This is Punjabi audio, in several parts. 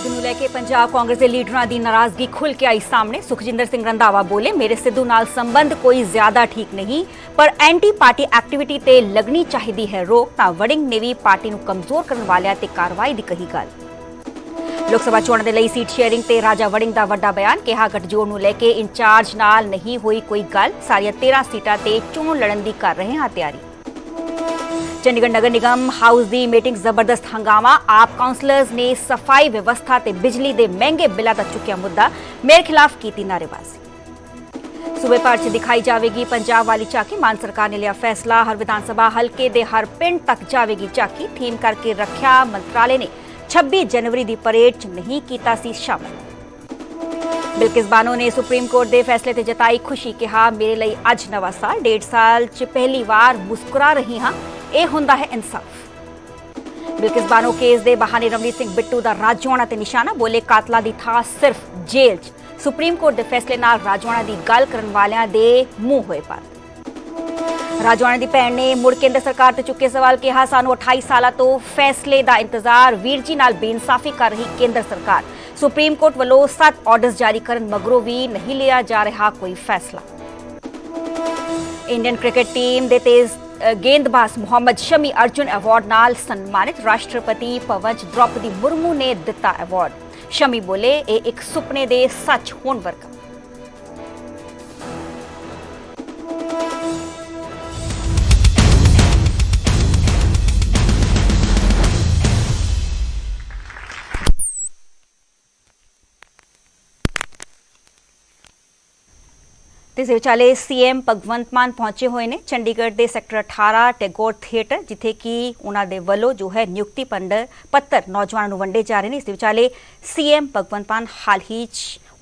ਸਿੱਧੂ ਨੂੰ ਲੈ ਕੇ ਪੰਜਾਬ ਕਾਂਗਰਸ ਦੇ ਲੀਡਰਾਂ ਦੀ ਨਾਰਾਜ਼ਗੀ ਖੁੱਲ ਕੇ ਆਈ ਸਾਹਮਣੇ। ਸੁਖਜਿੰਦਰ ਸਿੰਘ ਰੰਧਾਵਾ ਬੋਲੇ, ਮੇਰੇ ਸਿੱਧੂ ਨਾਲ ਸੰਬੰਧ ਕੋਈ ਜ਼ਿਆਦਾ ਠੀਕ ਨਹੀਂ, ਪਰ ਐਂਟੀ ਪਾਰਟੀ ਐਕਟੀਵਿਟੀ ਤੇ ਲੱਗਣੀ ਚਾਹੀਦੀ ਹੈ ਰੋਕ, ਤਾਂ ਵੜਿੰਗ ਨੇ ਵੀ ਪਾਰਟੀ ਨੂੰ ਕਮਜ਼ੋਰ ਕਰਨ ਵਾਲਿਆਂ ਤੇ ਕਾਰਵਾਈ ਦੀ ਕਹੀ ਗੱਲ। ਲੋਕ ਸਭਾ ਚੋਣਾਂ ਦੇ ਲਈ ਸੀਟ ਸ਼ੇਅਰਿੰਗ ਤੇ ਰਾਜਾ ਵੜਿੰਗ ਦਾ ਵੱਡਾ ਬਿਆਨ, ਕਿਹਾ, ਗੱਠਜੋੜ ਨੂੰ ਲੈ ਕੇ ਇੰਚਾਰਜ ਨਾਲ ਨਹੀਂ ਹੋਈ ਕੋਈ ਗੱਲ, ਸਾਰੀਆਂ 13 ਸੀਟਾਂ ਤੇ ਚੋਣ ਲੜਨ ਦੀ ਕਰ ਰਹੇ ਹਾਂ ਤਿਆਰੀ। ਚੰਡੀਗੜ੍ਹ ਨਗਰ ਨਿਗਮ ਹਾਊਸ ਦੀ ਮੀਟਿੰਗ ਜ਼ਬਰਦਸਤ ਹੰਗਾਮਾ ਆਪ ਕਾਉਂਸਲਰਸ ਨੇ ਸਫ਼ਾਈ ਵਿਵਸਥਾ ਤੇ ਬਿਜਲੀ ਦੇ ਮਹਿੰਗੇ ਬਿੱਲਾਂ ਦਾ ਚੁੱਕਿਆ ਮੁੱਦਾ ਮੇਰੇ ਖਿਲਾਫ ਕੀਤੀ ਨਾਅਰੇਬਾਜ਼ੀ ਸੂਬੇ ਭਰ 'ਚ ਦਿਖਾਈ ਜਾਵੇਗੀ ਪੰਜਾਬ ਵਾਲੀ ਝਾਕੀ ਮਾਨ ਸਰਕਾਰ ਨੇ ਲਿਆ ਫੈਸਲਾ ਹਰ ਵਿਧਾਨ ਸਭਾ ਹਲਕੇ ਦੇ ਹਰ ਪਿੰਡ ਤੱਕ ਜਾਵੇਗੀ ਝਾਕੀ ਥੀਮ ਕਰਕੇ ਰੱਖਿਆ ਮੰਤਰਾਲੇ ਨੇ 26 ਜਨਵਰੀ ਦੀ ਪਰੇਡ 'ਚ ਨਹੀਂ ਕੀਤਾ ਸੀ ਸ਼ਾਮਲ ਬਿਲਕਿਸ ਬਾਨੋ ਨੇ ਸੁਪਰੀਮ ਕੋਰਟ ਦੇ ਫੈਸਲੇ ਤੇ ਜਤਾਈ ਖੁਸ਼ੀ ਕਿਹਾ ਮੇਰੇ ਲਈ ਅੱਜ ਨਵਾਂ ਸਾਲ ਡੇਢ ਸਾਲ 'ਚ ਪਹਿਲੀ ਵਾਰ ਮੁਸਕਰਾ ਰਹੀ ਹਾਂ ਇਹ ਹੁੰਦਾ ਹੈ ਇਨਸਾਫ। ਬਿਲਕਿਸ ਬਾਨੋ ਕੇਸ ਦੇ ਬਹਾਨੇ ਰਮਨੀਤ ਸਿੰਘ ਬਿੱਟੂ ਦਾ ਰਾਜਵਾਨਾ ਤੇ ਨਿਸ਼ਾਨਾ, ਬੋਲੇ ਕਾਤਲਾਂ ਦੀ ਥਾਂ ਸਿਰਫ ਜੇਲ੍ਹ 'ਚ। ਸੁਪਰੀਮ ਕੋਰਟ ਦੇ ਫੈਸਲੇ ਨਾਲ ਰਾਜਵਾਨਾ ਦੀ ਗੱਲ ਕਰਨ ਵਾਲਿਆਂ ਦੇ ਮੂੰਹ ਹੋਏ ਬੰਦ ਰਾਜਵਾਨਾ ਦੀ ਭੈਣ ਨੇ ਮੁੜ ਕੇਂਦਰ ਸਰਕਾਰ ਤੇ ਚੁੱਕੇ ਸਵਾਲ ਕਿਹਾ, ਸਾਨੂੰ 28 ਸਾਲਾਂ ਤੋਂ ਫੈਸਲੇ ਦਾ ਇੰਤਜ਼ਾਰ, ਵੀਰ ਜੀ ਨਾਲ ਬੇਇਨਸਾਫੀ ਕਰ ਰਹੀ ਕੇਂਦਰ ਸਰਕਾਰ। ਸੁਪਰੀਮ ਕੋਰਟ ਵੱਲੋਂ 7 ਆਰਡਰਸ ਜਾਰੀ ਕਰਨ ਮਗਰੋਂ ਵੀ ਨਹੀਂ ਲਿਆ ਜਾ ਰਿਹਾ ਕੋਈ ਫੈਸਲਾ। ਇੰਡੀਅਨ ਕ੍ਰਿਕਟ ਟੀਮ ਦੇ ਤੇਜ਼ ਗੇਂਦਬਾਜ਼ ਮੁਹੰਮਦ ਸ਼ਮੀ ਅਰਜੁਨ ਅਵਾਰਡ ਨਾਲ ਸਨਮਾਨਿਤ ਰਾਸ਼ਟਰਪਤੀ ਪਵਜ ਦ੍ਰੋਪਦੀ ਮੁਰਮੂ ਨੇ ਦਿੱਤਾ ਅਵਾਰਡ ਸ਼ਮੀ ਬੋਲੇ, ਇਹ ਇੱਕ ਸੁਪਨੇ ਦੇ ਸੱਚ ਹੋਣ ਵਰਗਾ ਤੇ ਇਸ ਵਿਚਾਲੇ ਸੀਐਮ ਭਗਵੰਤ ਮਾਨ ਪਹੁੰਚੇ ਹੋਏ ਨੇ। ਚੰਡੀਗੜ੍ਹ ਦੇ ਸੈਕਟਰ 18 ਟੈਗੋਰ ਥੀਏਟਰ, ਜਿੱਥੇ ਕਿ ਉਹਨਾਂ ਦੇ ਵੱਲੋਂ ਜੋ ਹੈ ਨਿਯੁਕਤੀ ਪੰਡਰ ਪੱਤਰ ਨੌਜਵਾਨਾਂ ਨੂੰ ਵੰਡੇ ਜਾ ਰਹੇ ਨੇ। ਇਸ ਦੇ ਵਿਚਾਲੇ ਸੀਐਮ ਭਗਵੰਤ ਮਾਨ ਹਾਲ ਹੀ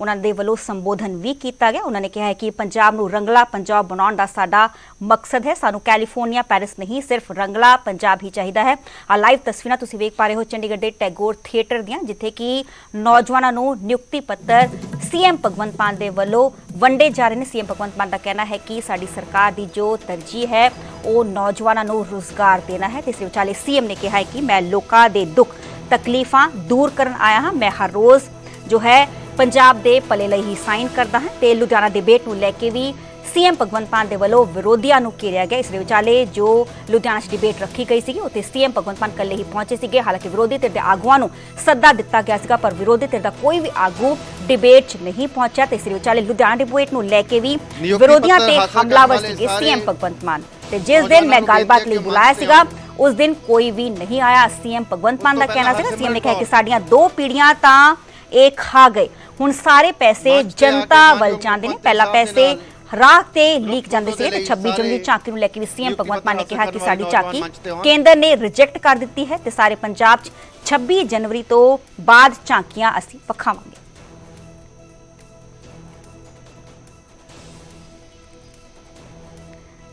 ਉਹਨਾਂ ਦੇ ਵੱਲੋਂ ਸੰਬੋਧਨ ਵੀ ਕੀਤਾ ਗਿਆ। ਉਹਨਾਂ ਨੇ ਕਿਹਾ ਹੈ ਕਿ ਪੰਜਾਬ ਨੂੰ ਰੰਗਲਾ ਪੰਜਾਬ ਬਣਾਉਣ ਦਾ ਸਾਡਾ ਮਕਸਦ ਹੈ। ਸਾਨੂੰ ਕੈਲੀਫੋਰਨੀਆ, ਪੈਰਿਸ ਨਹੀਂ, ਸਿਰਫ ਰੰਗਲਾ ਪੰਜਾਬ ਹੀ ਚਾਹੀਦਾ ਹੈ। ਆ ਲਾਈਵ ਤਸਵੀਰਾਂ ਤੁਸੀਂ ਵੇਖ ਪਾ ਰਹੇ ਹੋ ਚੰਡੀਗੜ੍ਹ ਦੇ ਟੈਗੋਰ ਥੀਏਟਰ ਦੀਆਂ, ਜਿੱਥੇ ਕਿ ਨੌਜਵਾਨਾਂ ਨੂੰ ਨਿਯੁਕਤੀ ਪੱਤਰ ਸੀਐਮ ਭਗਵੰਤ ਮਾਨ ਦੇ ਵੱਲੋਂ ਵੰਡੇ ਜਾ ਰਹੇ ਨੇ। ਸੀਐਮ ਭਗਵੰਤ ਮਾਨ ਦਾ ਕਹਿਣਾ ਹੈ ਕਿ ਸਾਡੀ ਸਰਕਾਰ ਦੀ ਜੋ ਤਰਜੀਹ ਹੈ, ਉਹ ਨੌਜਵਾਨਾਂ ਨੂੰ ਰੋਜ਼ਗਾਰ ਦੇਣਾ ਹੈ। ਤੇ ਇਸ ਵਿਚਾਲੇ ਸੀਐਮ ਨੇ ਕਿਹਾ ਹੈ ਕਿ ਮੈਂ ਲੋਕਾਂ ਦੇ ਦੁੱਖ ਤਕਲੀਫਾਂ ਦੂਰ ਕਰਨ ਆਇਆ ਹਾਂ। ਮੈਂ ਹਰ ਰੋਜ਼ ਜੋ ਹੈ ਪੰਜਾਬ ਦੇ ਭਲੇ ਲਈ ਹੀ ਸਾਈਨ ਕਰਦਾ ਹਾਂ ਤੇ ਲੁਧਿਆਣਾ ਡਿਬੇਟ ਨੂੰ ਲੈ ਕੇ ਵੀ ਸੀਐਮ ਭਗਵੰਤ ਮਾਨ ਦੇ ਵੱਲੋਂ ਵਿਰੋਧੀਆਂ ਨੂੰ ਘੇਰਿਆ ਗਿਆ। ਇਸ ਦੇ ਵਿਚਾਲੇ ਜੋ ਲੁਧਿਆਣਾ 'ਚ ਡਿਬੇਟ ਰੱਖੀ ਗਈ ਸੀਗੀ ਉੱਥੇ ਸੀਐਮ ਭਗਵੰਤ ਮਾਨ ਕੱਲੇ ਹੀ ਪਹੁੰਚੇ ਸੀਗੇ। ਹਾਲਾਂਕਿ ਵਿਰੋਧੀ ਧਿਰ ਦੇ ਆਗੂਆਂ ਨੂੰ ਸੱਦਾ ਦਿੱਤਾ ਗਿਆ ਸੀਗਾ ਪਰ ਵਿਰੋਧੀ ਧਿਰ ਦਾ ਕੋਈ ਵੀ ਆਗੂ ਡਿਬੇਟ 'ਚ ਨਹੀਂ ਪਹੁੰਚਿਆ ਤੇ ਇਸ ਦੇ ਵਿਚਾਲੇ ਲੁਧਿਆਣਾ ਡਿਬੇਟ ਨੂੰ ਲੈ ਕੇ ਵੀ ਵਿਰੋਧੀਆਂ ਤੇ ਹਮਲਾਵਰ ਸੀਗੇ ਸੀਐਮ ਭਗਵੰਤ ਮਾਨ। ਤੇ ਜਿਸ ਦਿਨ ਮੈਂ ਗੱਲਬਾਤ ਲਈ ਬੁਲਾਇਆ ਸੀਗਾ ਉਸ ਦਿਨ ਕੋਈ ਵੀ ਨਹੀਂ ਆਇਆ ਸੀਐਮ ਭਗਵੰਤ ਮਾਨ ਦਾ ਕਹਿਣਾ ਸੀਗਾ। ਸੀਐਮ ਨੇ ਕਿਹਾ ਕਿ ਸਾਡੀਆਂ ਦੋ ਪੀੜ੍ਹੀਆਂ ਤਾਂ ਇਹ ਖਾ ਗਏ। ਹੁਣ ਸਾਰੇ ਪੈਸੇ ਜਨਤਾ ਵੱਲ ਜਾਂਦੇ ਨੇ ਪਹਿਲਾਂ ਦੇ ਪੈਸੇ ਰਾਹ ਤੇ ਲੀਕ ਜਾਂਦੇ ਸੀ ਦੇ ਤੇ ਲਈ 26 ਜਨਵਰੀ ਸਾਰੇ ਝਾਂਕੀ ਨੂੰ ਲੈ ਕੇ ਵੀ ਸੀਐਮ ਭਗਵੰਤ ਮਾਨ ਨੇ ਕਿਹਾ ਕਿ ਸਾਡੀ ਝਾਂਕੀ। ਕੇਂਦਰ ਨੇ ਰਿਜੈਕਟ ਕਰ ਦਿੱਤੀ ਹੈ ਤੇ ਸਾਰੇ ਪੰਜਾਬ 'ਚ 26 ਜਨਵਰੀ ਤੋਂ ਬਾਅਦ ਝਾਂਕੀਆਂ ਅਸੀਂ ਪਖਾਵਾਂਗੇ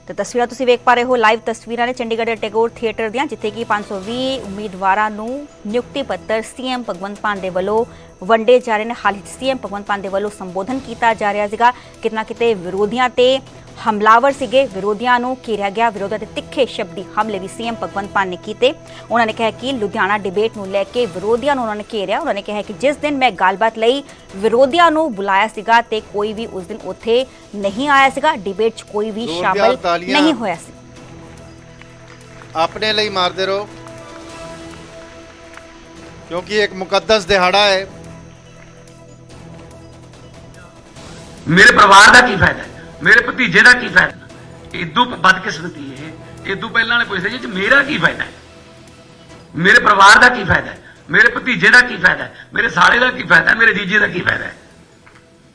ਤੇ ਤਸਵੀਰਾਂ ਤੁਸੀਂ ਵੇਖ ਪਾ ਰਹੇ ਹੋ ਲਾਈਵ ਤਸਵੀਰਾਂ ਨੇ ਚੰਡੀਗੜ੍ਹ ਦੇ ਟੈਗੋਰ ਥੀਏਟਰ ਦੀਆਂ, ਜਿੱਥੇ ਕਿ 520 ਉਮੀਦਵਾਰਾਂ ਨੂੰ ਨਿਯੁਕਤੀ ਪੱਤਰ ਸੀਐਮ ਭਗਵੰਤ ਮਾਨ ਦੇ ਵੱਲੋਂ ਵੰਡੇ ਜਾ ਰਹੇ ਨੇ। ਹਾਲ ਹੀ ਸੀਐਮ ਭਗਵੰਤ ਮਾਨ ਦੇ ਵੱਲੋਂ ਸੰਬੋਧਨ ਕੀਤਾ ਜਾ ਰਿਹਾ ਸੀਗਾ। ਕਿਤਨਾ ਕਿਤੇ ਵਿਰੋਧੀਆਂ ਤੇ ਹਮਲਾਵਰ ਸੀਗੇ। ਵਿਰੋਧੀਆਂ ਨੂੰ ਘੇਰਿਆ ਗਿਆ। ਵਿਰੋਧੀਆਂ ਤੇ ਤਿੱਖੇ ਸ਼ਬਦੀ ਹਮਲੇ ਵੀ ਸੀਐਮ ਭਗਵੰਤ ਮਾਨ ਨੇ ਕੀਤੇ। ਉਹਨਾਂ ਨੇ ਕਿਹਾ ਕਿ ਲੁਧਿਆਣਾ ਡਿਬੇਟ ਨੂੰ ਲੈ ਕੇ ਵਿਰੋਧੀਆਂ ਨੂੰ ਉਹਨਾਂ ਨੇ ਘੇਰਿਆ। ਉਹਨਾਂ ਨੇ ਕਿਹਾ ਕਿ ਜਿਸ ਦਿਨ ਮੈਂ ਗੱਲਬਾਤ ਲਈ ਵਿਰੋਧੀਆਂ ਨੂੰ ਬੁਲਾਇਆ ਸੀਗਾ ਤੇ ਕੋਈ ਵੀ ਉਸ ਦਿਨ ਉੱਥੇ ਨਹੀਂ ਆਇਆ ਸੀਗਾ। ਡਿਬੇਟ 'ਚ ਕੋਈ ਵੀ ਸ਼ਾਮਲ। ਨਹੀਂ ਹੋਇਆ ਸੀ। ਆਪਣੇ ਲਈ ਮਾਰਦੇ ਰਹੋ। ਕਿਉਂਕਿ ਇੱਕ ਮੁਕੱਦਸ ਦਿਹਾੜਾ ਹੈ। ਮੇਰੇ ਪਰਿਵਾਰ ਦਾ ਕੀ ਫਾਇਦਾ ਹੈ? ਮੇਰੇ ਭਤੀਜੇ ਦਾ ਕੀ ਫਾਇਦਾ? ਇਦੋਂ ਬਦਕਿਸਮਤੀ ਇਹ। ਇਦੋਂ ਪਹਿਲਾਂ ਵਾਲੇ ਪੁੱਛਦੇ ਜੀ ਮੇਰਾ ਕੀ ਫਾਇਦਾ ਮੇਰੇ ਪਰਿਵਾਰ ਦਾ ਕੀ ਫਾਇਦਾ ਮੇਰੇ ਭਤੀਜੇ ਦਾ ਕੀ ਫਾਇਦਾ ਮੇਰੇ ਸਾਲੇ ਦਾ ਕੀ ਫਾਇਦਾ ਮੇਰੇ ਜੀਜੇ ਦਾ ਕੀ ਫਾਇਦਾ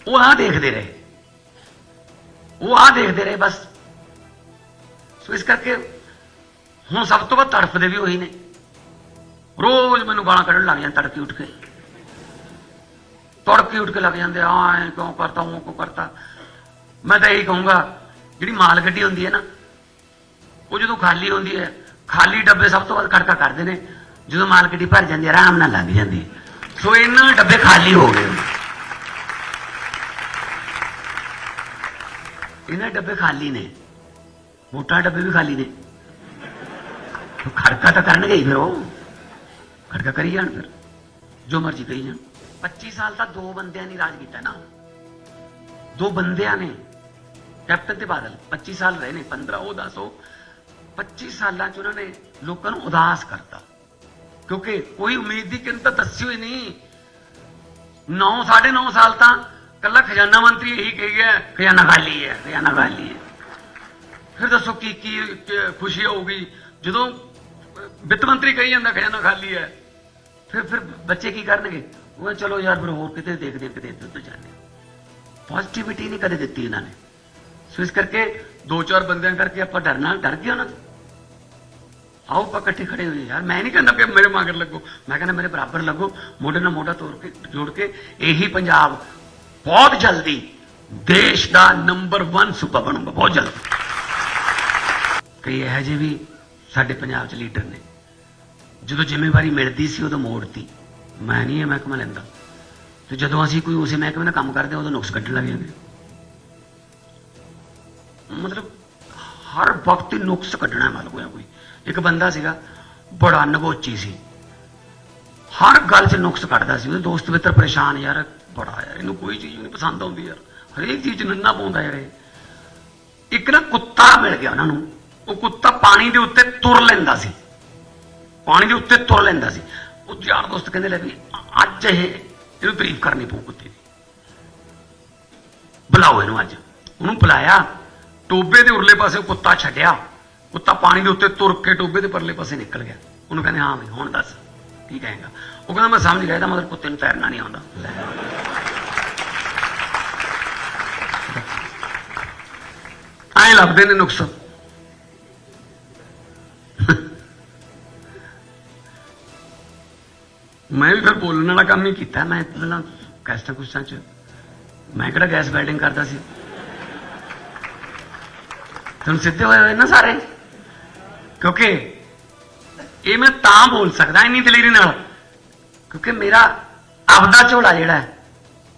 ਉਹ ਆ ਦੇਖਦੇ ਰਹੇ। ਉਹ ਆ ਦੇਖਦੇ ਰਹੇ ਬਸ। ਸੋ ਇਸ ਕਰਕੇ ਹੁਣ ਸਭ ਤੋਂ ਵੱਧ ਤੜਫਦੇ ਵੀ ਉਹੀ ਨੇ। ਰੋਜ਼ ਮੈਨੂੰ ਗਾਲਾਂ ਕੱਢਣ ਲੱਗ ਜਾਂਦੇ, ਤੜਕੇ ਉੱਠ ਕੇ। ਤੜਕੇ ਉੱਠ ਕੇ ਲੱਗ ਜਾਂਦੇ ਆ ਐ ਕਿਉਂ ਕਰਤਾ ਉਹ ਕਿਉਂ ਕਰਤਾ। ਮੈਂ ਤਾਂ ਇਹੀ ਕਹੂੰਗਾ, ਜਿਹੜੀ ਮਾਲ ਗੱਡੀ ਹੁੰਦੀ ਹੈ ਨਾ, ਉਹ ਜਦੋਂ ਖਾਲੀ ਹੁੰਦੀ ਹੈ, ਖਾਲੀ ਡੱਬੇ ਸਭ ਤੋਂ ਵੱਧ ਖੜਕਾ ਕਰਦੇ ਨੇ, ਜਦੋਂ ਮਾਲ ਗੱਡੀ ਭਰ ਜਾਂਦੀ ਹੈ, ਆਰਾਮ ਨਾਲ ਲੱਗ ਜਾਂਦੀ ਹੈ। ਸੋ ਇਹਨਾਂ ਡੱਬੇ ਖਾਲੀ ਹੋ ਗਏ। ਇਹਨਾਂ ਡੱਬੇ ਖਾਲੀ ਨੇ, ਮੋਟਾ ਡੱਬੇ ਵੀ ਖਾਲੀ ਨੇ। ਖੜਕਾ ਤਾਂ ਕਰਨਗੇ ਹੀ ਫਿਰ ਉਹ। ਖੜਕਾ ਕਰੀ ਜਾਣ ਫਿਰ, ਜੋ ਮਰਜ਼ੀ ਕਰੀ ਜਾਣ। 25 ਸਾਲ ਤਾਂ ਦੋ ਬੰਦਿਆਂ ਨੇ ਰਾਜ ਕੀਤਾ ਨਾ। ਦੋ ਬੰਦਿਆਂ ਨੇ ਕੈਪਟਨ ਤੇ ਬਾਦਲ 25 ਸਾਲ ਰਹੇ ਨੇ 15 ਉਹ ਦੱਸੋ 25 ਸਾਲਾਂ ਚ ਉਹਨਾਂ ਨੇ ਲੋਕਾਂ ਨੂੰ ਉਦਾਸ ਕਰਤਾ। ਕਿਉਂਕਿ ਕੋਈ ਉਮੀਦ ਦੀ ਕਿਰਨ ਤਾਂ ਦੱਸੀ ਹੋਈ ਨਹੀਂ। 9 9.5 ਸਾਲ ਤਾਂ ਕੱਲਾ ਖਜ਼ਾਨਾ ਮੰਤਰੀ ਇਹੀ ਕਹੀ ਗਿਆ ਖਜ਼ਾਨਾ ਖਾਲੀ ਹੈ ਖਜ਼ਾਨਾ ਖਾਲੀ ਹੈ। ਫਿਰ ਦੱਸੋ ਕੀ ਕੀ ਖੁਸ਼ੀ ਹੋਊਗੀ? ਜਦੋਂ ਵਿੱਤ ਮੰਤਰੀ ਕਹੀ ਜਾਂਦਾ ਖਜ਼ਾਨਾ ਖਾਲੀ ਹੈ। ਫਿਰ ਫਿਰ ਬੱਚੇ ਕੀ ਕਰਨਗੇ? ਉਹ ਚਲੋ ਯਾਰ ਫਿਰ ਹੋਰ ਕਿਤੇ ਦੇਖਦੇ ਹਾਂ, ਕਿਤੇ ਇੱਧਰ ਤੋਂ ਜਾਂਦੇ ਪੋਜ਼ਿਟਿਵਿਟੀ ਨਹੀਂ ਕਦੇ ਦਿੱਤੀ ਇਹਨਾਂ ਨੇ। ਸੋ ਇਸ ਕਰਕੇ ਦੋ ਚਾਰ ਬੰਦਿਆਂ ਕਰਕੇ ਆਪਾਂ ਡਰਨਾ ਡਰ ਗਏ ਉਹਨਾਂ ਤੋਂ। ਆਓ ਆਪਾਂ ਇਕੱਠੇ ਖੜੇ ਹੋਈਏ ਯਾਰ ਮੈਂ ਨਹੀਂ ਕਹਿੰਦਾ ਕਿ ਮੇਰੇ ਮਗਰ ਲੱਗੋ। ਮੈਂ ਕਹਿੰਦਾ ਮੇਰੇ ਬਰਾਬਰ ਲੱਗੋ। ਮੋਢੇ ਨਾਲ ਮੋਢਾ ਤੋੜ ਕੇ ਜੋੜ ਕੇ। ਇਹੀ ਪੰਜਾਬ ਬਹੁਤ ਜਲਦੀ ਦੇਸ਼ ਦਾ ਨੰਬਰ 1 ਸੂਬਾ ਬਣੂਗਾ। ਬਹੁਤ ਜਲਦੀ। ਕਈ ਇਹੋ ਜਿਹੇ ਵੀ ਸਾਡੇ ਪੰਜਾਬ 'ਚ ਲੀਡਰ ਨੇ। ਜਦੋਂ ਜ਼ਿੰਮੇਵਾਰੀ ਮਿਲਦੀ ਸੀ ਉਦੋਂ ਮੋੜਤੀ। ਮੈਂ ਨਹੀਂ ਇਹ ਮਹਿਕਮਾ ਲੈਂਦਾ। ਤੇ ਜਦੋਂ ਅਸੀਂ ਕੋਈ ਉਸੇ ਮਹਿਕਮੇ ਨਾਲ ਕੰਮ ਕਰਦੇ ਹਾਂ, ਉਦੋਂ ਨੁਕਸ ਕੱਢਣ ਲੱਗ ਜਾਂਦੇ ਮਤਲਬ ਹਰ ਵਕਤ ਨੁਕਸ ਕੱਢਣਾ ਮਤਲਬ ਕੋਈ ਕੋਈ। ਇੱਕ ਬੰਦਾ ਸੀਗਾ, ਬੜਾ ਨਗੋਚੀ ਸੀ। ਹਰ ਗੱਲ 'ਚ ਨੁਕਸ ਕੱਢਦਾ ਸੀ। ਉਹਦੇ ਦੋਸਤ ਮਿੱਤਰ ਪਰੇਸ਼ਾਨ, ਯਾਰ, ਬੜਾ ਯਾਰ, ਇਹਨੂੰ ਕੋਈ ਚੀਜ਼ ਨਹੀਂ ਪਸੰਦ ਆਉਂਦੀ ਯਾਰ। ਹਰੇਕ ਚੀਜ਼ 'ਚ ਨੰਨਾ ਪਾਉਂਦਾ ਯਾਰ ਇਹ। ਇੱਕ ਨਾ ਕੁੱਤਾ ਮਿਲ ਗਿਆ ਉਹਨਾਂ ਨੂੰ। ਉਹ ਕੁੱਤਾ ਪਾਣੀ ਦੇ ਉੱਤੇ ਤੁਰ ਲੈਂਦਾ ਸੀ। ਪਾਣੀ ਦੇ ਉੱਤੇ ਤੁਰ ਲੈਂਦਾ ਸੀ। ਉਹ ਯਾਰ ਦੋਸਤ ਕਹਿੰਦੇ ਲੈ ਵੀ ਅੱਜ ਇਹ, ਇਹਨੂੰ ਤਾਰੀਫ ਕਰਨੀ ਪਊ ਕੁੱਤੇ ਦੀ। ਬੁਲਾਓ ਇਹਨੂੰ ਅੱਜ। ਉਹਨੂੰ ਬੁਲਾਇਆ। ਟੋਬੇ ਦੇ ਉਰਲੇ ਪਾਸੇ ਕੁੱਤਾ ਛੱਡਿਆ। ਕੁੱਤਾ ਪਾਣੀ ਦੇ ਉੱਤੇ ਤੁਰ ਕੇ ਟੋਬੇ ਦੇ ਪਰਲੇ ਪਾਸੇ ਨਿਕਲ ਗਿਆ। ਉਹਨੂੰ ਕਹਿੰਦੇ, ਹਾਂ ਵੀ, ਹੁਣ ਦੱਸ, ਕੀ ਕਹੇਗਾ? ਉਹ ਕਹਿੰਦਾ, ਮੈਂ ਸਮਝ ਗਿਆ ਇਹਦਾ ਮਤਲਬ ਕੁੱਤੇ ਨੂੰ ਤੈਰਨਾ ਨਹੀਂ ਆਉਂਦਾ। ਲੈ। ਐਂ ਲੱਭਦੇ ਨੇ ਨੁਕਸ। ਮੈਂ ਵੀ ਫਿਰ ਬੋਲਣ ਵਾਲਾ ਕੰਮ ਹੀ ਕੀਤਾ। ਮੈਂ ਪਹਿਲਾਂ ਕੈਸਟਾਂ ਕੁਸ਼ਤਾਂ ਚ, ਮੈਂ ਕਿਹੜਾ ਗੈਸ ਵੈਲਡਿੰਗ ਕਰਦਾ ਸੀ? ਤੁਹਾਨੂੰ ਸਿੱਧੇ ਹੋਏ ਹੋਏ ਨਾ ਸਾਰੇ ਕਿਉਂਕਿ ਇਹ ਮੈਂ ਤਾਂ ਬੋਲ ਸਕਦਾ ਇੰਨੀ ਦਲੇਰੀ ਨਾਲ ਕਿਉਂਕਿ ਮੇਰਾ ਆਪਦਾ ਝੋਲਾ ਜਿਹੜਾ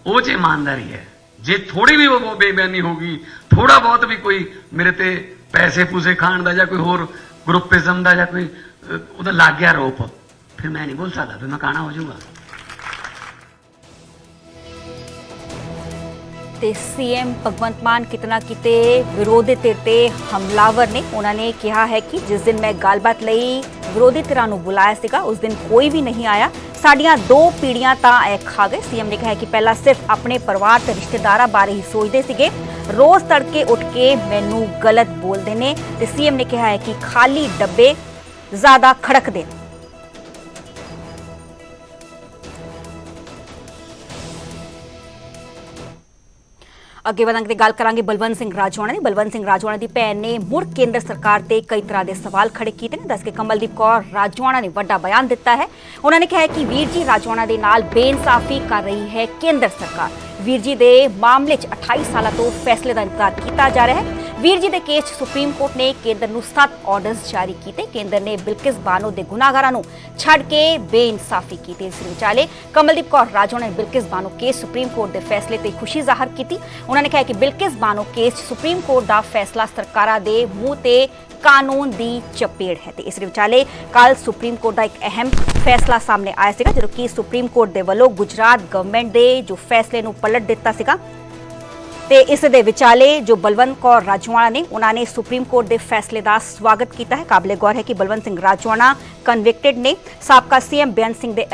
ਉਹ ਚ ਇਮਾਨਦਾਰੀ ਹੈ ਜੇ ਥੋੜੀ ਵੀ ਉਹ ਬੇਬਿਆਨੀ ਹੋਗੀ ਥੋੜਾ ਬਹੁਤ ਵੀ ਕੋਈ ਮੇਰੇ ਤੇ ਪੈਸੇ ਪੂਸੇ ਖਾਣ ਦਾ ਜਾਂ ਕੋਈ ਹੋਰ ਗਰੁੱਪਿਜ਼ਮ ਦਾ ਜਾਂ ਕੋਈ ਉਹਦਾ ਲੱਗ ਗਿਆ ਰੋਪ ਫਿਰ ਮੈਂ ਨਹੀਂ ਬੋਲ ਸਕਦਾ ਫਿਰ ਮੈਂ ਕਾਣਾ ਹੋ ਜਾਊਗਾ ਤੇ ਸੀਐਮ ਭਗਵੰਤ ਮਾਨ ਕਿਤਨਾ ਕਿਤੇ ਵਿਰੋਧੀ ਧਿਰ ਤੇ ਹਮਲਾਵਰ ਨੇ, ਉਹਨਾਂ ਨੇ ਕਿਹਾ ਹੈ ਕਿ ਜਿਸ ਦਿਨ ਮੈਂ ਗੱਲਬਾਤ ਲਈ ਵਿਰੋਧੀ ਧਿਰਾਂ ਨੂੰ ਬੁਲਾਇਆ ਸੀਗਾ, ਉਸ ਦਿਨ ਕੋਈ ਵੀ ਨਹੀਂ ਆਇਆ। ਸਾਡੀਆਂ ਦੋ ਪੀੜ੍ਹੀਆਂ ਤਾਂ ਇਹ ਖਾ ਗਏ। ਸੀਐਮ ਨੇ ਕਿਹਾ ਕਿ ਪਹਿਲਾਂ ਸਿਰਫ ਆਪਣੇ ਪਰਿਵਾਰ ਤੇ ਰਿਸ਼ਤੇਦਾਰਾਂ ਬਾਰੇ ਹੀ ਸੋਚਦੇ ਸੀਗੇ। ਰੋਜ਼ ਤੜਕੇ ਉੱਠ ਕੇ ਮੈਨੂੰ ਗਲਤ ਬੋਲਦੇ ਨੇ ਤੇ ਸੀਐਮ ਨੇ ਕਿਹਾ ਹੈ ਕਿ ਖਾਲੀ ਡੱਬੇ ਜ਼ਿਆਦਾ ਖੜਕਦੇ ਨੇ। ਅੱਗੇ ਵਧਾਂਗੇ ਤੇ ਗੱਲ ਕਰਾਂਗੇ ਬਲਵੰਤ ਸਿੰਘ ਰਾਜਵਾਨਾ ਦੀ। ਬਲਵੰਤ ਸਿੰਘ ਰਾਜਵਾਨਾ ਦੀ ਭੈਣ ਨੇ ਮੁੜ ਕੇਂਦਰ ਸਰਕਾਰ ਤੇ ਕਈ ਤਰ੍ਹਾਂ ਦੇ ਸਵਾਲ ਖੜੇ ਕੀਤੇ ਨੇ। ਦੱਸ ਕੇ ਕਮਲਦੀਪ ਕੌਰ ਰਾਜਵਾਨਾ ਨੇ ਵੱਡਾ ਬਿਆਨ ਦਿੱਤਾ ਹੈ। ਉਹਨਾਂ ਨੇ ਕਿਹਾ ਹੈ ਕਿ ਵੀਰ ਜੀ ਰਾਜਵਾਨਾ ਦੇ ਨਾਲ ਬੇਇਨਸਾਫੀ ਕਰ ਰਹੀ ਹੈ ਕੇਂਦਰ ਸਰਕਾਰ। ਵੀਰ ਜੀ ਦੇ ਮਾਮਲੇ 'ਚ 28 ਸਾਲਾਂ ਤੋਂ ਫੈਸਲੇ ਦਾ ਇੰਤਜ਼ਾਰ ਕੀਤਾ ਜਾ ਰਿਹਾ ਹੈ। ਵੀਰ ਜੀ ਦੇ ਕੇਸ 'ਚ ਸੁਪਰੀਮ ਕੋਰਟ ਨੇ ਕੇਂਦਰ ਨੂੰ 7 ਆਰਡਰਸ ਜਾਰੀ ਕੀਤੇ। ਕੇਂਦਰ ਨੇ ਬਿਲਕਿਸ ਬਾਨੋ ਦੇ ਗੁਨਾਹਗਾਰਾਂ ਨੂੰ ਛੱਡ ਕੇ ਬੇਇਨਸਾਫੀ ਕੀਤੀ। ਇਸ ਵਿਚਾਲੇ ਕਮਲਦੀਪ ਕੌਰ ਰਾਜੋਂ ਨੇ Bilkis Bano case Supreme Court ਦੇ ਫੈਸਲੇ ਤੇ ਖੁਸ਼ੀ ਜ਼ਾਹਰ ਕੀਤੀ। ਉਹਨਾਂ ਨੇ ਕਿਹਾ ਕਿ ਬਿਲਕਿਸ ਬਾਨੋ ਕੇਸ 'ਚ ਸੁਪਰੀਮ ਕੋਰਟ ਦਾ ਫੈਸਲਾ ਸਰਕਾਰਾਂ ਦੇ ਮੂੰਹ ਤੇ ਕਾਨੂੰਨ ਦੀ ਚਪੇੜ ਹੈ ਤੇ ਇਸ ਦੇ ਵਿਚਾਲੇ ਕੱਲ ਸੁਪਰੀਮ ਕੋਰਟ ਦਾ ਇੱਕ ਅਹਿਮ ਫੈਸਲਾ ਸਾਹਮਣੇ ਆਇਆ ਸੀਗਾ, ਜਦੋਂ ਕਿ ਸੁਪਰੀਮ ਕੋਰਟ ਦੇ ਵੱਲੋਂ ਗੁਜਰਾਤ ਗਵਰਨਮੈਂਟ ਦੇ ਜੋ ਫੈਸਲੇ ਨੂੰ ਪਲਟ ਦਿੱਤਾ ਸੀਗਾ ਤੇ ਇਸ ਦੇ ਵਿਚਾਲੇ ਜੋ ਬਲਵੰਤ ਕੌਰ ਰਾਜਵਾਨਾ ਨੇ, ਉਹਨਾਂ ਨੇ ਸੁਪਰੀਮ ਕੋਰਟ ਦੇ ਫੈਸਲੇ ਦਾ ਸਵਾਗਤ ਕੀਤਾ ਹੈ। ਕਾਬਲੇ ਗੌਰ ਹੈ ਕਿ ਬਲਵੰਤ ਸਿੰਘ ਰਾਜਵਾਨਾ ਕਨਵਿਕਟਡ ਨੇ। ਸਾਬਕਾ ਸੀਐਮ ਬੇਅੰਤ ਸਿੰਘ ਦੇ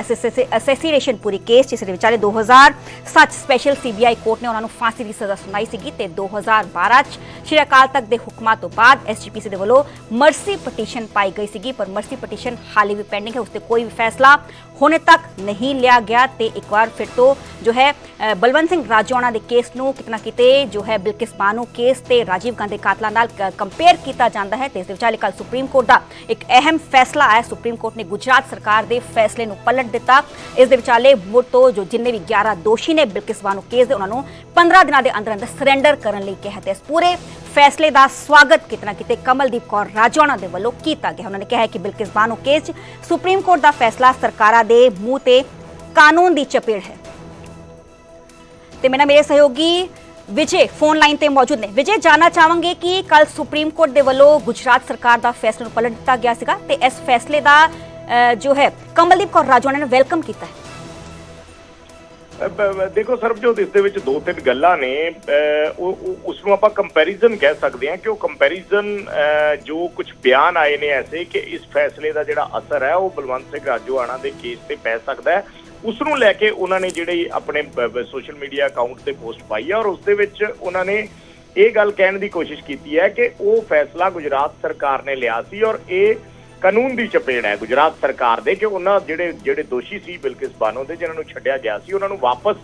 ਅਸੈਸੀਨੇਸ਼ਨ ਪੂਰੀ ਕੇਸ ਜਿਸ ਦੇ ਵਿਚਾਲੇ 2007 ਸਪੈਸ਼ਲ ਸੀਬੀਆਈ ਕੋਰਟ ਨੇ ਉਹਨਾਂ ਨੂੰ ਫਾਂਸੀ ਦੀ ਸਜ਼ਾ ਸੁਣਾਈ ਸੀਗੀ ਤੇ 2012 ਚ ਸ਼੍ਰੀ ਅਕਾਲ ਤਖਤ ਦੇ ਹੁਕਮਾਂ ਤੋਂ ਬਾਅਦ ਐਸਜੀਪੀਸੀ ਦੇ ਵੱਲੋਂ ਮਰਸੀ ਪਟੀਸ਼ਨ ਪਾਈ ਗਈ ਸੀਗੀ, ਪਰ ਮਰਸੀ ਪਟੀਸ਼ਨ ਹਾਲੇ ਵੀ ਪੈਂਡਿੰਗ ਹੈ। ਉਸ ਤੇ ਕੋਈ ਵੀ ਫੈਸਲਾ ਹੁਣੇ ਤੱਕ ਨਹੀਂ ਲਿਆ ਗਿਆ ਤੇ ਇੱਕ ਵਾਰ ਫਿਰ ਤੋਂ ਜੋ ਹੈ ਬਲਵੰਤ ਸਿੰਘ ਰਾਜਵਾਨਾ ਦੇ ਕੇਸ ਨੂੰ ਕਿਤਨਾ ਕਿਤੇ ਜੋ ਹੈ ਬਿਲਕਿਸ ਬਾਨੋ ਕੇਸ ਤੇ ਰਾਜੀਵ ਗਾਂਧੀ ਕਾਤਲਾਂ ਨਾਲ ਕੰਪੇਅਰ ਕੀਤਾ ਜਾਂਦਾ ਹੈ, ਤੇ ਇਸ ਦੇ ਵਿਚਾਲੇ ਕੱਲ ਸੁਪਰੀਮ ਕੋਰਟ ਦਾ ਇੱਕ ਅਹਿਮ ਫੈਸਲਾ ਆਇਆ। ਸੁਪਰੀਮ ਕੋਰਟ ਨੇ ਗੁਜਰਾਤ ਸਰਕਾਰ ਦੇ ਫੈਸਲੇ ਨੂੰ ਪਲਟ ਦਿੱਤਾ। ਇਸ ਦੇ ਵਿਚਾਲੇ ਮੁੜ ਤੋਂ ਜੋ ਜਿੰਨੇ ਵੀ 11 ਦੋਸ਼ੀ ਨੇ ਬਿਲਕਿਸ ਬਾਨੋ ਕੇਸ ਦੇ, ਉਹਨਾਂ ਨੂੰ 15 ਦਿਨਾਂ ਦੇ ਅੰਦਰ ਅੰਦਰ ਸਰੈਂਡਰ ਕਰਨ ਲਈ ਕਿਹਾ ਤੇ ਇਸ ਪੂਰੇ ਫੈਸਲੇ ਦਾ ਸਵਾਗਤ ਕਿਤਨਾ ਕਿਤੇ ਕਮਲਦੀਪ ਕੌਰ ਰਾਜੋਣਾ ਦੇ ਵੱਲੋਂ ਕੀਤਾ ਗਿਆ। ਉਹਨਾਂ ਨੇ ਕਿਹਾ ਕਿ Bilkis Bano case supreme court ਦਾ ਫੈਸਲਾ ਸਰਕਾਰਾਂ ਦੇ ਮੂੰਹ ਤੇ ਕਾਨੂੰਨ ਦੀ ਚਪੇੜ ਹੈ। ਤੇ ਮੇਰਾ ਮੇਰੇ ਸਹਿਯੋਗੀ ਵਿਜੇ ਫੋਨ ਲਾਈਨ ਤੇ ਮੌਜੂਦ ਨੇ। ਵਿਜੇ, ਜਾਨਣਾ ਚਾਹਾਂਗੇ ਕਿ ਕੱਲ ਸੁਪਰੀਮ ਕੋਰਟ ਦੇ ਵੱਲੋਂ ਗੁਜਰਾਤ ਸਰਕਾਰ ਦਾ ਫੈਸਲਾ ਨੂੰ ਪਲਟ ਦਿੱਤਾ ਗਿਆ ਸੀਗਾ ਤੇ ਇਸ ਫੈਸਲੇ ਦਾ ਜੋ ਹੈ, ਕਮਲਦੀਪ ਕੌਰ ਰਾਜਵਾਨਾ ਨੇ ਵੈਲਕਮ ਕੀਤਾ ਹੈ। ਦੇਖੋ ਸਰਬਜੋਤ, ਇਸ ਦੇ ਵਿੱਚ ਦੋ ਤਿੰਨ ਗੱਲਾਂ ਨੇ। ਉਸ ਨੂੰ ਆਪਾਂ ਕੰਪੈਰੀਜ਼ਨ ਕਹਿ ਸਕਦੇ ਹਾਂ ਕਿ ਉਹ ਕੰਪੈਰੀਜ਼ਨ ਜੋ ਕੁਝ ਬਿਆਨ ਆਏ ਨੇ ਐਸੇ ਕਿ ਇਸ ਫੈਸਲੇ ਦਾ ਜਿਹੜਾ ਅਸਰ ਹੈ, ਉਹ ਬਲਵੰਤ ਸਿੰਘ ਰਾਜੋਆਣਾ ਦੇ ਕੇਸ ਤੇ ਪੈ ਸਕਦਾ ਹੈ। ਉਸ ਨੂੰ ਲੈ ਕੇ ਉਹਨਾਂ ਨੇ ਜਿਹੜੇ ਆਪਣੇ ਸੋਸ਼ਲ ਮੀਡੀਆ ਅਕਾਊਂਟ ਤੇ ਪੋਸਟ ਪਾਈ ਹੈ ਔਰ ਉਸ ਦੇ ਵਿੱਚ ਉਹਨਾਂ ਨੇ ਇਹ ਗੱਲ ਕਹਿਣ ਦੀ ਕੋਸ਼ਿਸ਼ ਕੀਤੀ ਹੈ ਕਿ ਉਹ ਫੈਸਲਾ ਗੁਜਰਾਤ ਸਰਕਾਰ ਨੇ ਲਿਆ ਸੀ ਔਰ ਇਹ ਕਾਨੂੰਨ ਦੀ ਚਪੇੜ ਹੈ ਗੁਜਰਾਤ ਸਰਕਾਰ ਦੇ ਕਿ ਉਹਨਾਂ ਜਿਹੜੇ ਜਿਹੜੇ ਦੋਸ਼ੀ ਸੀ ਬਿਲਕਿਸ ਬਾਨੋ ਦੇ ਜਿਨ੍ਹਾਂ ਨੂੰ ਛੱਡਿਆ ਗਿਆ ਸੀ ਉਹਨਾਂ ਨੂੰ ਵਾਪਸ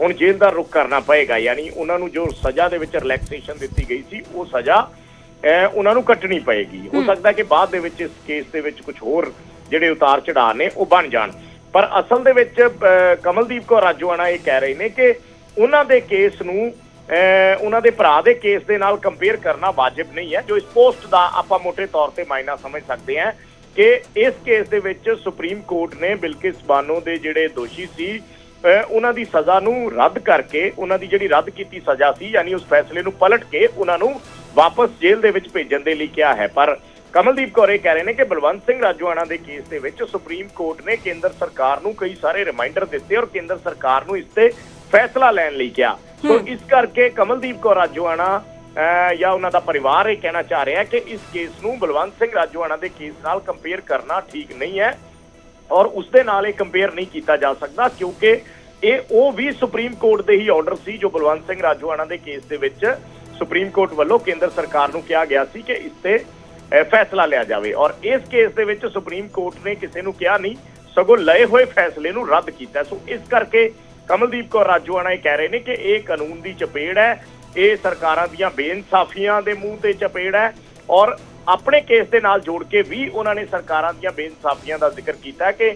ਹੁਣ ਜੇਲ੍ਹ ਦਾ ਰੁਖ ਕਰਨਾ ਪਏਗਾ ਯਾਨੀ ਉਹਨਾਂ ਨੂੰ ਜੋ ਸਜ਼ਾ ਦੇ ਵਿੱਚ ਰਿਲੈਕਸੇਸ਼ਨ ਦਿੱਤੀ ਗਈ ਸੀ ਉਹ ਸਜ਼ਾ ਉਹਨਾਂ ਨੂੰ ਕੱਟਣੀ ਪਏਗੀ। ਹੋ ਸਕਦਾ ਕਿ ਬਾਅਦ ਦੇ ਵਿੱਚ ਇਸ ਕੇਸ ਦੇ ਵਿੱਚ ਕੁਝ ਹੋਰ ਜਿਹੜੇ ਉਤਾਰ ਚੜਾਅ ਨੇ ਉਹ ਬਣ ਜਾਣ। ਪਰ ਅਸਲ ਦੇ ਵਿੱਚ ਕਮਲਦੀਪ ਕੌਰ ਰਾਜੋਆਣਾ ਇਹ ਕਹਿ ਰਹੇ ਨੇ ਕਿ ਉਹਨਾਂ ਦੇ ਕੇਸ ਨੂੰ ਅਹ, ਉਹਨਾਂ ਦੇ ਭਰਾ ਦੇ ਕੇਸ ਦੇ ਨਾਲ ਕੰਪੇਅਰ ਕਰਨਾ ਵਾਜਿਬ ਨਹੀਂ ਹੈ ਜੋ ਇਸ ਪੋਸਟ ਦਾ ਆਪਾਂ ਮੋٹے ਤੌਰ ਤੇ ਮਾਇਨਾ ਸਮਝ ਸਕਦੇ ਹਾਂ ਕਿ ਇਸ ਕੇਸ ਦੇ ਵਿੱਚ ਸੁਪਰੀਮ ਕੋਰਟ ਨੇ ਬਿਲਕਿਸ ਬਾਨੋ ਦੇ ਜਿਹੜੇ ਦੋਸ਼ੀ ਸੀ ਉਹਨਾਂ ਦੀ ਸਜ਼ਾ ਨੂੰ ਰੱਦ ਕਰਕੇ ਉਹਨਾਂ ਦੀ ਜਿਹੜੀ ਰੱਦ ਕੀਤੀ ਸਜ਼ਾ ਸੀ ਯਾਨੀ ਉਸ ਫੈਸਲੇ ਨੂੰ ਪਲਟ ਕੇ ਉਹਨਾਂ ਨੂੰ ਵਾਪਸ ਜੇਲ੍ਹ ਦੇ ਵਿੱਚ ਭੇਜਣ ਦੇ ਲਈ ਕਿਹਾ ਹੈ। ਪਰ ਕਮਲਦੀਪ ਕੌਰ ਇਹ ਕਹਿ ਰਹੇ ਨੇ ਕਿ ਬਲਵੰਤ ਸਿੰਘ ਰਾਜੋਆਣਾ ਦੇ ਕੇਸ ਦੇ ਵਿੱਚ ਸੁਪਰੀਮ ਕੋਰਟ ਨੇ ਕੇਂਦਰ ਸਰਕਾਰ ਨੂੰ ਕਈ ਸਾਰੇ ਰਿਮਾਈਂਡਰ ਦਿੱਤੇ ਔਰ ਕੇਂਦਰ ਸਰਕਾਰ ਨੂੰ ਇਸ ਤੇ ਫੈਸਲਾ ਲੈਣ ਲਈ ਕਿਹਾ। ਸੋ ਇਸ ਕਰਕੇ ਕਮਲਦੀਪ ਕੌਰ ਰਾਜੋਆਣਾ ਅਹ, ਜਾਂ ਉਹਨਾਂ ਦਾ ਪਰਿਵਾਰ ਇਹ ਕਹਿਣਾ ਚਾਹ ਰਿਹਾ ਕਿ ਇਸ ਕੇਸ ਨੂੰ ਬਲਵੰਤ ਸਿੰਘ ਰਾਜੋਆਣਾ ਦੇ ਕੇਸ ਨਾਲ ਕੰਪੇਅਰ ਕਰਨਾ ਠੀਕ ਨਹੀਂ ਹੈ ਔਰ ਉਸ ਦੇ ਨਾਲ ਇਹ ਕੰਪੇਅਰ ਨਹੀਂ ਕੀਤਾ ਜਾ ਸਕਦਾ ਕਿਉਂਕਿ ਇਹ ਉਹ ਵੀ ਸੁਪਰੀਮ ਕੋਰਟ ਦੇ ਹੀ ਆਰਡਰ ਸੀ ਜੋ ਬਲਵੰਤ ਸਿੰਘ ਰਾਜੋਆਣਾ ਦੇ ਕੇਸ ਦੇ ਵਿੱਚ ਸੁਪਰੀਮ ਕੋਰਟ ਵੱਲੋਂ ਕੇਂਦਰ ਸਰਕਾਰ ਨੂੰ ਕਿਹਾ ਗਿਆ ਸੀ ਕਿ ਇਸ ਤੇ ਫੈਸਲਾ ਲਿਆ ਜਾਵੇ। ਔਰ ਇਸ ਕੇਸ ਦੇ ਵਿੱਚ ਸੁਪਰੀਮ ਕੋਰਟ ਨੇ ਕਿਸੇ ਨੂੰ ਕਿਹਾ ਨਹੀਂ, ਸਗੋਂ ਲਏ ਹੋਏ ਫੈਸਲੇ ਨੂੰ ਰੱਦ ਕੀਤਾ। ਸੋ ਇਸ ਕਰਕੇ ਕਮਲਦੀਪ ਕੌਰ ਰਾਜੂਆਣਾ ਇਹ ਕਹਿ ਰਹੇ ਨੇ ਕਿ ਇਹ ਕਾਨੂੰਨ ਦੀ ਚਪੇੜ ਹੈ। ਇਹ ਸਰਕਾਰਾਂ ਦੀਆਂ ਬੇਇਨਸਾਫੀਆਂ ਦੇ ਮੂੰਹ ਤੇ ਚਪੇੜ ਹੈ। ਔਰ ਆਪਣੇ ਕੇਸ ਦੇ ਨਾਲ ਜੋੜ ਕੇ ਵੀ ਉਹਨਾਂ ਨੇ ਸਰਕਾਰਾਂ ਦੀਆਂ ਬੇਇਨਸਾਫੀਆਂ ਦਾ ਜ਼ਿਕਰ ਕੀਤਾ ਕਿ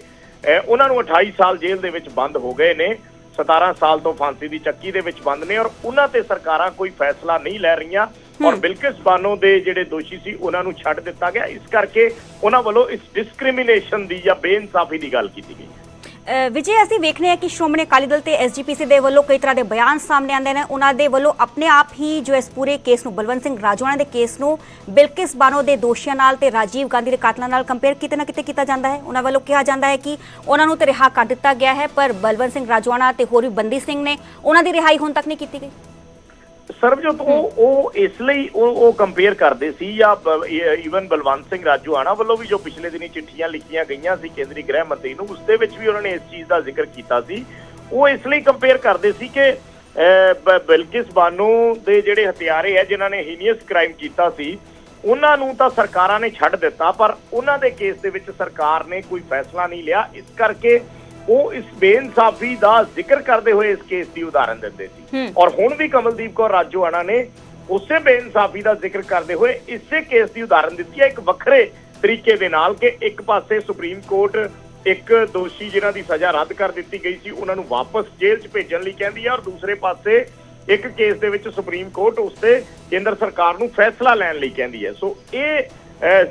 ਉਹਨਾਂ ਨੂੰ 28 ਸਾਲ ਜੇਲ੍ਹ ਦੇ ਵਿੱਚ ਬੰਦ ਹੋ ਗਏ ਨੇ। 17 ਸਾਲ ਤੋਂ ਫਾਂਸੀ ਦੀ ਚੱਕੀ ਦੇ ਵਿੱਚ ਬੰਦ ਨੇ ਔਰ ਉਹਨਾਂ ਤੇ ਸਰਕਾਰਾਂ ਕੋਈ ਫੈਸਲਾ ਨਹੀਂ ਲੈ ਰਹੀਆਂ। ਔਰ ਬਿਲਕਿਸ ਬਾਨੋ ਦੇ ਜਿਹੜੇ ਦੋਸ਼ੀ ਸੀ, ਉਹਨਾਂ ਨੂੰ ਛੱਡ ਦਿੱਤਾ ਗਿਆ। ਇਸ ਕਰਕੇ ਉਹਨਾਂ ਵੱਲੋਂ ਇਸ ਡਿਸਕ੍ਰਿਮੀਨੇਸ਼ਨ ਦੀ ਜਾਂ ਬੇਇਨਸਾਫੀ ਦੀ ਗੱਲ ਕੀਤੀ ਗਈ। ਵਿਜੇ, ਅਸੀਂ ਵੇਖਨੇ ਆ ਕਿ ਸ਼੍ਰੋਮਣੀ ਅਕਾਲੀ ਦਲ ਤੇ ਐਸਜੀਪੀਸੀ ਦੇ ਵੱਲੋਂ ਕਈ ਤਰ੍ਹਾਂ ਦੇ ਬਿਆਨ ਸਾਹਮਣੇ ਆਉਂਦੇ ਨੇ। ਉਹਨਾਂ ਦੇ ਵੱਲੋਂ ਆਪਣੇ ਆਪ ਹੀ ਜੋ ਇਸ ਪੂਰੇ ਕੇਸ ਨੂੰ, ਬਲਵੰਤ ਸਿੰਘ ਰਾਜੋਆਣਾ ਦੇ ਕੇਸ ਨੂੰ ਬਿਲਕਿਸ ਬਾਨੋ ਦੇ ਦੋਸ਼ੀਆਂ ਨਾਲ ਤੇ ਰਾਜੀਵ ਗਾਂਧੀ ਦੇ ਕਾਤਲਾਂ ਨਾਲ ਕੰਪੇਅਰ ਕਿਤੇ ਨਾ ਕਿਤੇ ਕੀਤਾ ਜਾਂਦਾ ਹੈ। ਉਹਨਾਂ ਵੱਲੋਂ ਕਿਹਾ ਜਾਂਦਾ ਹੈ ਕਿ ਉਹਨਾਂ ਨੂੰ ਤੇ ਰਿਹਾ ਕਰ ਦਿੱਤਾ ਗਿਆ ਹੈ, ਪਰ ਬਲਵੰਤ ਸਿੰਘ ਰਾਜੋਆਣਾ ਤੇ ਹੋਰ ਵੀ ਬੰਦੀ ਸਿੰਘ ਨੇ, ਉਹਨਾਂ ਦੀ ਰਿਹਾਈ ਹੁਣ ਤੱਕ ਨਹੀਂ ਕੀਤੀ ਗਈ। ਸਰਬਜੋਤ ਉਹ ਉਹ ਇਸ ਲਈ ਉਹ ਉਹ ਕੰਪੇਅਰ ਕਰਦੇ ਸੀ ਜਾਂ ਈਵਨ ਬਲਵੰਤ ਸਿੰਘ ਰਾਜੂਆਣਾ ਵੱਲੋਂ ਵੀ ਜੋ ਪਿਛਲੇ ਦਿਨੀ ਚਿੱਠੀਆਂ ਲਿਖੀਆਂ ਗਈਆਂ ਸੀ ਕੇਂਦਰੀ ਗ੍ਰਹਿ ਮੰਤਰੀ ਨੂੰ ਉਸ ਦੇ ਵਿੱਚ ਵੀ ਉਹਨਾਂ ਨੇ ਇਸ ਚੀਜ਼ ਦਾ ਜ਼ਿਕਰ ਕੀਤਾ ਸੀ। ਉਹ ਇਸ ਲਈ ਕੰਪੇਅਰ ਕਰਦੇ ਸੀ ਕਿ ਬਿਲਕਿਸ ਬਾਨੋ ਦੇ ਜਿਹੜੇ ਹਥਿਆਰੇ ਹੈ ਜਿਨ੍ਹਾਂ ਨੇ ਹੀਨੀਅਸ ਕ੍ਰਾਈਮ ਕੀਤਾ ਸੀ ਉਹਨਾਂ ਨੂੰ ਤਾਂ ਸਰਕਾਰਾਂ ਨੇ ਛੱਡ ਦਿੱਤਾ ਪਰ ਉਹਨਾਂ ਦੇ ਕੇਸ ਦੇ ਵਿੱਚ ਸਰਕਾਰ ਨੇ ਕੋਈ ਫੈਸਲਾ ਨਹੀਂ ਲਿਆ। ਇਸ ਕਰਕੇ ਉਹ ਇਸ ਬੇਇਨਸਾਫੀ ਦਾ ਜ਼ਿਕਰ ਕਰਦੇ ਹੋਏ ਇਸ ਕੇਸ ਦੀ ਉਦਾਹਰਨ ਦਿੰਦੇ ਸੀ। ਔਰ ਹੁਣ ਵੀ ਕਮਲਦੀਪ ਕੌਰ ਰਾਜੋਆਣਾ ਨੇ ਉਸੇ ਬੇਇਨਸਾਫੀ ਦਾ ਜ਼ਿਕਰ ਕਰਦੇ ਹੋਏ ਇਸੇ ਕੇਸ ਦੀ ਉਦਾਹਰਨ ਦਿੱਤੀ ਹੈ ਇੱਕ ਵੱਖਰੇ ਤਰੀਕੇ ਦੇ ਨਾਲ ਕਿ ਇੱਕ ਪਾਸੇ ਸੁਪਰੀਮ ਕੋਰਟ ਇੱਕ ਦੋਸ਼ੀ ਜਿਨ੍ਹਾਂ ਦੀ ਸਜ਼ਾ ਰੱਦ ਕਰ ਦਿੱਤੀ ਗਈ ਸੀ ਉਹਨਾਂ ਨੂੰ ਵਾਪਸ ਜੇਲ੍ਹ 'ਚ ਭੇਜਣ ਲਈ ਕਹਿੰਦੀ ਹੈ ਔਰ ਦੂਸਰੇ ਪਾਸੇ ਇੱਕ ਕੇਸ ਦੇ ਵਿੱਚ ਸੁਪਰੀਮ ਕੋਰਟ ਉਸ ਤੇ ਕੇਂਦਰ ਸਰਕਾਰ ਨੂੰ ਫੈਸਲਾ ਲੈਣ ਲਈ ਕਹਿੰਦੀ ਹੈ ਸੋ ਇਹ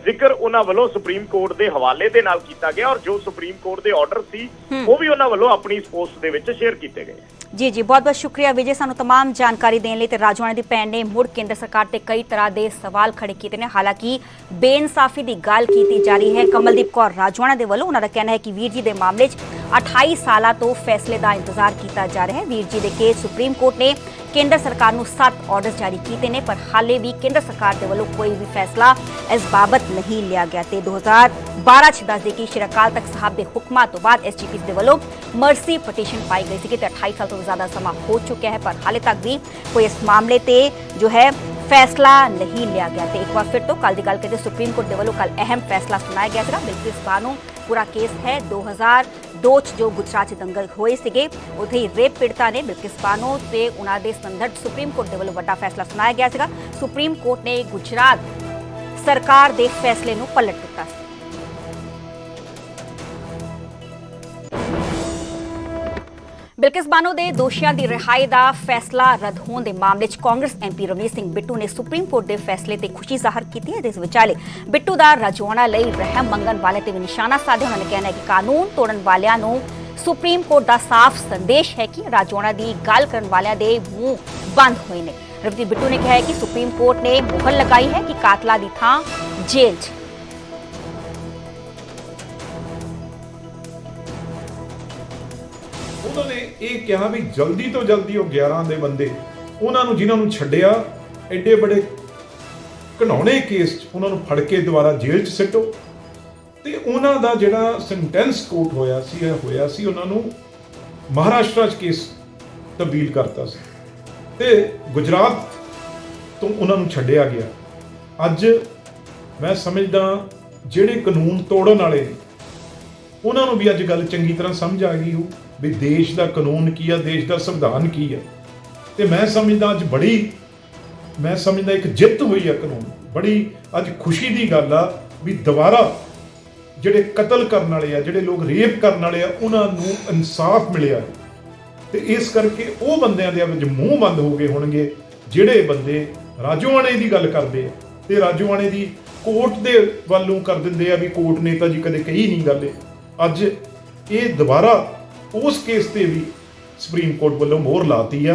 ਜ਼ਿਕਰ ਉਹਨਾਂ ਵੱਲੋਂ ਸੁਪਰੀਮ ਕੋਰਟ ਦੇ ਹਵਾਲੇ ਦੇ ਨਾਲ ਕੀਤਾ ਗਿਆ ਔਰ ਜੋ ਸੁਪਰੀਮ ਕੋਰਟ ਦੇ ਆਰਡਰ ਸੀ ਉਹ ਵੀ ਉਹਨਾਂ ਵੱਲੋਂ ਆਪਣੀ ਇਸ ਪੋਸਟ ਦੇ ਵਿੱਚ ਸ਼ੇਅਰ ਕੀਤੇ ਗਏ ਜੀ ਜੀ ਬਹੁਤ ਬਹੁਤ ਸ਼ੁਕਰੀਆ ਵਿਜੇ ਸਾਨੂੰ तमाम ਜਾਣਕਾਰੀ ਦੇਣ ਲਈ ਤੇ ਰਾਜਵਾਨਾ ਦੀ ਭੈਣ ਨੇ ਮੁੜ ਕੇਂਦਰ ਸਰਕਾਰ ਤੇ ਕਈ ਤਰ੍ਹਾਂ ਦੇ ਸਵਾਲ ਖੜੇ ਕੀਤੇ ਨੇ ਹਾਲਾਂਕਿ ਬੇਇਨਸਾਫੀ ਦੀ ਗੱਲ ਕੀਤੀ ਜਾ ਰਹੀ ਹੈ ਕਮਲਦੀਪ ਕੌਰ ਰਾਜਵਾਨਾ ਦੇ ਵੱਲੋਂ ਉਹਨਾਂ ਦਾ ਕਹਿਣਾ ਹੈ ਕਿ ਵੀਰ ਜੀ ਦੇ ਮਾਮਲੇ 'ਚ 28 ਸਾਲਾਂ ਤੋਂ ਫੈਸਲੇ ਦਾ ਇੰਤਜ਼ਾਰ ਕੀਤਾ ਜਾ ਰਿਹਾ ਹੈ ਵੀਰ ਜੀ ਦੇ ਕੇਸ ਸੁਪਰੀਮ ਕੋਰਟ ਨੇ ਕੇਂਦਰ ਸਰਕਾਰ ਨੂੰ 7 ਆਰਡਰ ਜਾਰੀ ਕੀਤੇ ਨੇ, ਪਰ ਹਾਲੇ ਵੀ ਕੇਂਦਰ ਸਰਕਾਰ ਦੇ ਵੱਲੋਂ ਕੋਈ ਵੀ ਫੈਸਲਾ ਇਸ ਬਾਬਤ ਨਹੀਂ ਲਿਆ ਗਿਆ ਤੇ 2012 ਚ ਦੱਸਦੇ ਕਿ ਸ਼੍ਰੀ ਅਕਾਲ ਤਖਤ ਸਾਹਿਬ ਦੇ ਹੁਕਮਾਂ ਤੋਂ ਬਾਅਦ ਐਸਜੀਪੀ ਦੇ ਵੱਲੋਂ ਮਰਸੀ ਪਟੀਸ਼ਨ ਪਾਈ ਗਈ ਸੀ ਕਿ ਤੇ 28 ਸਾਲ ਤੋਂ ਜ਼ਿਆਦਾ ਸਮਾਂ ਹੋ ਚੁੱਕਿਆ ਹੈ, ਪਰ ਹਾਲੇ ਤੱਕ ਵੀ ਕੋਈ ਇਸ ਮਾਮਲੇ ਤੇ ਜੋ ਹੈ ਫੈਸਲਾ ਨਹੀਂ ਲਿਆ ਗਿਆ ਤੇ ਇੱਕ ਵਾਰ ਫਿਰ ਤੋਂ ਕੱਲ ਦੀ ਗੱਲ ਕਰੀਏ ਸੁਪਰੀਮ ਕੋਰਟ ਦੇ ਵੱਲੋਂ ਕੱਲ ਅਹਿਮ ਫੈਸਲਾ ਸੁਣਾਇਆ ਗਿਆ ਸੀਗਾ। ਬਿਲਕਿਸ ਬਾਨੋ ਪੂਰਾ ਕੇਸ ਹੈ 2002 ਚ ਜੋ ਗੁਜਰਾਤ ਚ ਦੰਗਲ ਹੋਏ ਸੀਗੇ, ਉੱਥੇ ਹੀ ਰੇਪ ਪੀੜਤਾ ਨੇ ਬਿਲਕਿਸ ਬਾਨੋ ਤੇ ਉਹਨਾਂ ਦੇ ਸੰਦਰਭ ਸੁਪਰੀਮ ਕੋਰਟ ਦੇ ਵੱਲੋਂ ਵੱਡਾ ਫੈਸਲਾ ਸੁਣਾਇਆ ਗਿਆ ਸੀਗਾ। ਸੁਪਰੀਮ ਕੋਰਟ ਨੇ ਗੁਜਰਾਤ ਸਰਕਾਰ ਦੇ ਫੈਸਲੇ ਨੂੰ ਪਲਟ ਦਿੱਤਾ ਸੀ। ਬਿਲਕਿਸ ਬਾਨੋ ਦੇ ਦੋਸ਼ੀਆਂ ਦੀ ਰਿਹਾਈ ਦਾ ਫੈਸਲਾ ਰੱਦ ਹੋਣ ਦੇ ਮਾਮਲੇ 'ਚ ਕਾਂਗਰਸ ਐਮਪੀ ਰਵਨੀਤ ਸਿੰਘ ਬਿੱਟੂ ਨੇ ਸੁਪਰੀਮ ਕੋਰਟ ਦੇ ਫੈਸਲੇ ਤੇ ਖੁਸ਼ੀ ਜ਼ਾਹਰ ਕੀਤੀ ਹੈ। ਇਸ ਵਿਚਾਲੇ ਬਿੱਟੂ ਦਾ ਰਜਵਾਣਾ ਲਈ ਰਹਿਮ ਮੰਗਣ ਵਾਲੇ ਤੇ ਵੀ ਨਿਸ਼ਾਨਾ ਸਾਧਿਆ ਉਹਨਾਂ ਨੇ ਕਹਿਣਾ ਹੈ ਕਿ ਕਾਨੂੰਨ ਤੋੜਨ ਵਾਲਿਆਂ ਨੂੰ ਸੁਪਰੀਮ ਕੋਰਟ ਦਾ ਸਾਫ਼ ਸੰਦੇਸ਼ ਹੈ ਕਿ ਰਾਜੋਣਾ ਦੀ ਗੱਲ ਕਰਨ ਵਾਲਿਆਂ ਦੇ ਮੂੰਹ ਬੰਦ ਹੋਏ ਨੇ। ਰਵਨੀਤ ਬਿੱਟੂ ਨੇ ਕਿਹਾ ਹੈ ਕਿ ਸੁਪਰੀਮ ਕੋਰਟ ਨੇ ਮੁਹਰ ਲਗਾਈ ਹੈ ਕਿ ਕਾਤਲਾ ਦੀ ਥਾਂ ਜੇਲ੍ਹ ਇਹ ਕਿਹਾ ਵੀ ਜਲਦੀ ਤੋਂ ਜਲਦੀ ਉਹ 11 ਦੇ ਬੰਦੇ ਉਹਨਾਂ ਨੂੰ ਜਿਨ੍ਹਾਂ ਨੂੰ ਛੱਡਿਆ, ਐਡੇ ਬੜੇ ਘਣਾਉਣੇ ਕੇਸ 'ਚ ਉਹਨਾਂ ਨੂੰ ਫੜ ਕੇ ਦੁਬਾਰਾ ਜੇਲ੍ਹ 'ਚ ਸਿੱਟੋ। ਤੇ ਉਹਨਾਂ ਦਾ ਜਿਹੜਾ ਸੈਂਟੈਂਸ ਕੋਰਟ ਹੋਇਆ ਸੀ, ਇਹ ਹੋਇਆ ਸੀ ਉਹਨਾਂ ਨੂੰ ਮਹਾਰਾਸ਼ਟਰ 'ਚ ਕੇਸ ਤਬਦੀਲ ਕਰਤਾ ਸੀ। ਤੇ ਗੁਜਰਾਤ ਤੋਂ ਉਹਨਾਂ ਨੂੰ ਛੱਡਿਆ ਗਿਆ। ਅੱਜ ਮੈਂ ਸਮਝਦਾ ਜਿਹੜੇ ਕਾਨੂੰਨ ਤੋੜਨ ਵਾਲੇ ਉਹਨਾਂ ਨੂੰ ਵੀ ਅੱਜ ਗੱਲ ਚੰਗੀ ਤਰ੍ਹਾਂ ਸਮਝ ਆ ਗਈ ਹੋ ਵੀ ਦੇਸ਼ ਦਾ ਕਾਨੂੰਨ ਕੀ ਆ, ਦੇਸ਼ ਦਾ ਸੰਵਿਧਾਨ ਕੀ ਆ। ਤੇ ਮੈਂ ਸਮਝਦਾ ਅੱਜ ਬੜੀ, ਮੈਂ ਸਮਝਦਾ ਇੱਕ ਜਿੱਤ ਹੋਈ ਆ ਕਾਨੂੰਨ। ਬੜੀ ਅੱਜ ਖੁਸ਼ੀ ਦੀ ਗੱਲ ਆ ਵੀ ਦੁਬਾਰਾ ਜਿਹੜੇ ਕਤਲ ਕਰਨ ਵਾਲੇ ਆ, ਜਿਹੜੇ ਲੋਕ ਰੇਪ ਕਰਨ ਵਾਲੇ ਆ, ਉਹਨਾਂ ਨੂੰ ਇਨਸਾਫ ਮਿਲਿਆ। ਤੇ ਇਸ ਕਰਕੇ ਉਹ ਬੰਦਿਆਂ ਦੇ ਵਿੱਚ ਮੂੰਹ ਬੰਦ ਹੋ ਗਏ ਹੋਣਗੇ, ਜਿਹੜੇ ਬੰਦੇ ਰਾਜੋਆਣੇ ਦੀ ਗੱਲ ਕਰਦੇ ਆ। ਤੇ ਰਾਜੋਆਣੇ ਦੀ ਕੋਰਟ ਦੇ ਵੱਲੋਂ ਕਰ ਦਿੰਦੇ ਆ ਵੀ ਕੋਰਟ ਨੇ ਤਾਂ ਜੀ ਕਦੇ ਕਹੀ ਨਹੀਂ ਗੱਲ ਅੱਜ ਇਹ ਦੁਬਾਰਾ ਉਸ ਕੇਸ ਤੇ ਵੀ ਸੁਪਰੀਮ ਕੋਰਟ ਵੱਲੋਂ ਮੋਹਰ ਲਾਤੀ ਆ।